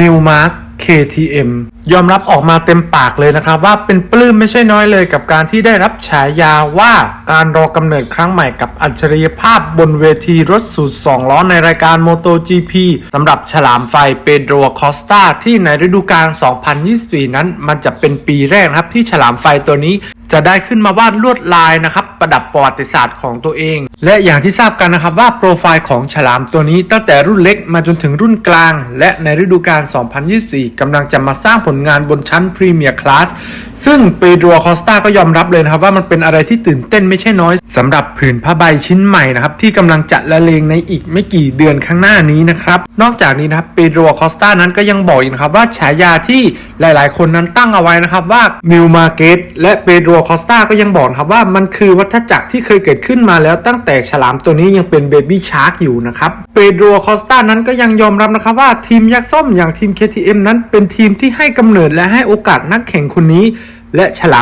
นิวมาร์ค KTM ยอมรับออกมาเต็มปากเลยนะครับว่าเป็นปลื้มไม่ใช่น้อยเลยกับการที่ได้รับฉายาว่าการรอกำเนิดครั้งใหม่กับอัจฉริยภาพบนเวทีรถสูตร2ล้อในรายการ MotoGP สำหรับฉลามไฟเปโดรคอสตาที่ในฤดูกาล 2024 นั้นมันจะเป็นปีแรกนะครับที่ฉลามไฟตัวนี้จะได้ขึ้นมาวาดลวดลายนะครับ ประดับประวัติศาสตร์ของตัวเอง และอย่างที่ทราบกันนะครับว่าโปรไฟล์ของฉลามตัวนี้ตั้งแต่รุ่นเล็กมาจนถึงรุ่นกลาง และในฤดูกาล 2024 กำลังจะมาสร้างผลงานบนชั้นพรีเมียร์คลาสซึ่งเปโดรคอสตาก็ยอมรับเลยนะครับว่ามันเป็นอะไรที่ตื่นเต้นไม่ใช่น้อยสำหรับผืนผ้าใบชิ้นใหม่นะครับ ที่กำลังจะละเลงในอีกไม่กี่เดือนข้างหน้านี้นะครับ นอกจากนี้นะครับเปโดรคอสตานั้นก็ยังบอกอีกนะครับว่าฉายาที่หลายๆ คนนั้นตั้งเอาไว้นะครับว่ามิวมาเกตและเปโดรคอสตาก็ยังบอกนะครับว่ามันคือวัฏจักรที่เคยเกิดขึ้นมาแล้วตั้งแต่ฉลามตัวนี้ยังเป็นเบบี้ชาร์กอยู่นะครับเปโดรคอสตานั้นก็ยังยอมรับนะครับว่าทีมยักษ์ส้มอย่างทีม KTM นั้นเป็นทีมที่ให้กำเนิดและให้โอกาสนักแข่งคนนี้ และฉลาม